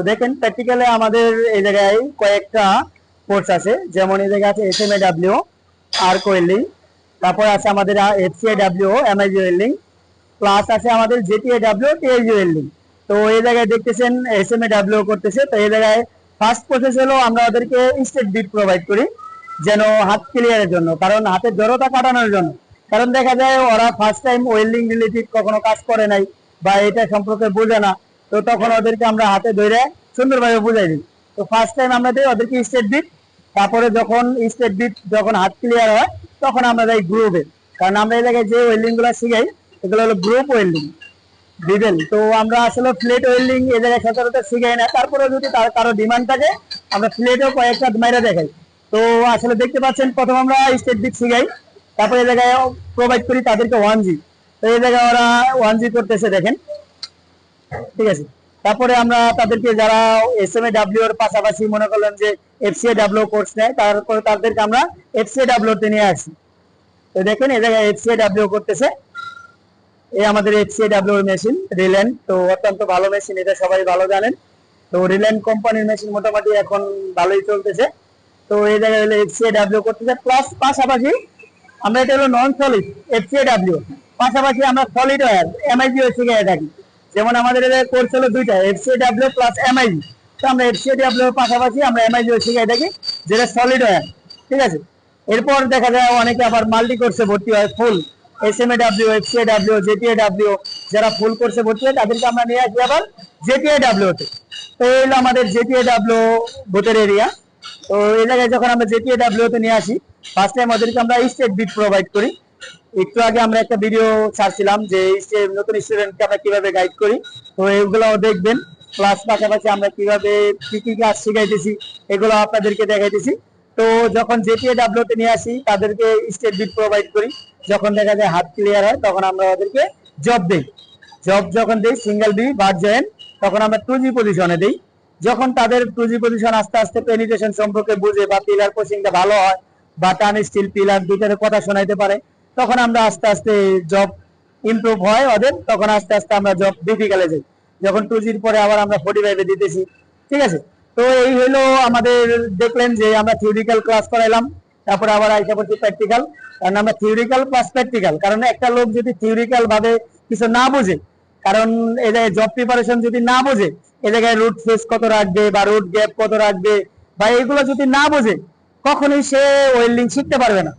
তো দেখেন প্র্যাকটিক্যালে আমাদের এই জায়গায় কয়েকটা কোর্স আছে। যেমন এই জায়গায় আছে এস এম এ ডাব্লিউ আর কোয়েলিং তারপর আছে আমাদের FCA W MIG welding plus আছে আমাদের জেটিএ ডাব্লিউ টিএলজি ওয়েল্ডিং তো এই জায়গায় দেখতেছেন এস এম এ ডাব্লিউ করতেছে। তো এই জায়গায় ফার্স্ট প্রসেস হলো আমরা ওদেরকে স্টেট বিট প্রোভাইড করি, যেন হাত ক্লিয়ারের জন্য, কারণ হাতের জড়তা কাটানোর জন্য। কারণ দেখা যায়, ওরা ফার্স্ট টাইম ওয়েল্ডিং রিলেটেড কখনো কাজ করে নাই, বা এটা সম্পর্কে বোঝে না। তো তখন ওদেরকে আমরা হাতে ধরে সুন্দরভাবে বুঝাই দিই। তো ফার্স্ট টাইম আমরা দিই, ওদেরকে স্টেট বিট তারপরে যখন স্টেট বিট যখন হাত ক্লিয়ার হয়, তখন আমরা যাই গ্রুপে কারণ আমরা এই জায়গায় যে ওয়েল্ডিংগুলো শিখাই, এগুলো হলো গ্রুপ ওয়েল্ডিং দিবেন তো আমরা আসলে ফ্লেট ওয়েল্ডিং এই জায়গায় সচরাচর শিখাই না। তারপরে যদি তার কারও ডিমান্ড থাকে, আমরা প্লেটও কয়েকটা মাইরা দেখাই। তো আসলে দেখতে পাচ্ছেন, প্রথম আমরা স্টেট বিট শিখাই। তারপরে এই জায়গায় প্রোভাইড করি তাদেরকে ওয়ান জি তো এই জায়গায় ওরা ওয়ান জি করতেছে, দেখেন। ঠিক আছে? তারপরে আমরা তাদেরকে যারা এস এম এ ডাব্লিউ এর পাশাপাশি মনে করলেন যে এফসিএ ডাব্লিউ কোর্স নেয়, তারপরে তাদেরকে আমরা এফ এফসিএ ডাব্লিউ তে নিয়ে আসি। তো দেখেন এই জায়গায় এফসিএ ডাব্লিউ করতেছে। এই আমাদের F C FCA W machine Riland তো অত্যন্ত ভালো মেশিন এটা সবাই ভালো জানেন। তো রিল্যান্ড কোম্পানির মেশিন মোটামুটি এখন ভালোই চলতেছে। তো এই জায়গায় হলো এফসিএ ডাব্লিউ করতেছে। প্লাস পাশাপাশি আমরা এটা হলো non solid F FCA W পাশাপাশি আমরা সলিড ওয়ার এমআইজি শিখে থাকি। যেমন আমাদের কোর্স হলো দুইটা এফসিএ ডাব্লিউ প্লাস এমআইজি তো আমরা এফসিএ ডাব্লিউ পাশাপাশি আমরা এমআইজি শিখে থাকি, যেটা সলিড ওয়্যার ঠিক আছে? এরপর দেখা যায় অনেকে আবার মাল্টি কোর্সে ভর্তি হয় full S M A W FCA W JTA W যারা ফুল কোর্সে ভর্তি হয়, তাদেরকে আমরা নিয়ে আসি আবার জেটিএ ডাব্লিউ তে। এই হলো আমাদের জেটিএ ডাব্লিউ ভোটের এরিয়া তো এই জায়গায় যখন আমরা জেটিএ ডাব্লিউ তে নিয়ে আসি ফার্স্ট টাইম ওদেরকে আমরা স্টেট বিট প্রোভাইড করি। একটু আগে আমরা একটা ভিডিও ছাড়ছিলাম যে নতুন স্টুডেন্টকে আমরা কীভাবে গাইড করি। তো এগুলোও দেখবেন। প্লাস পাশাপাশি আমরা কীভাবে কি কি কাজ শিখাইতেছি, এগুলো আপনাদেরকে দেখাইতেছি। তো যখন জেটিএ ডাব্লিউ তে নিয়ে আসি, তাদেরকে স্টেট বিট প্রোভাইড করি। যখন দেখা যায় হাত ক্লিয়ার হয়, তখন আমরা ওদেরকে জব দেই। জব যখন দেই সিঙ্গেল বি বার জয়েন তখন আমরা টু জি পজিশনে দেই। যখন তাদের টু জি পজিশন আস্তে আস্তে পেনিটেশন সম্পর্কে বুঝে বা পিলার কোচিংটা ভালো হয় বা টান স্টিল পিলার দুটার কথা শোনাইতে পারে তখন আমরা আস্তে আস্তে জব ইমপ্রুভ হয় ওদের, তখন আস্তে আস্তে আমরা জব ডিফিকালে যাই। যখন টু জির পরে আবার আমরা ফোর্টি ফাইভে দিতেছি, ঠিক আছে? তো এই হলো আমাদের দেখলেন যে আমরা থিওরিক্যাল ক্লাস করাইলাম, তারপরে আবার আইসা পড়ছি প্র্যাকটিক্যাল কারণ আমরা থিওরিক্যাল প্লাস প্র্যাকটিক্যাল কারণ একটা লোক যদি থিওরিক্যাল ভাবে কিছু না বুঝে, কারণ এই জায়গায় জব প্রিপারেশন যদি না বোঝে, এ জায়গায় রুট ফেস কত রাখবে বা রুট গ্যাপ কত রাখবে বা এগুলো যদি না বোঝে, কখনোই সে ওয়েল্ডিং শিখতে পারবে না।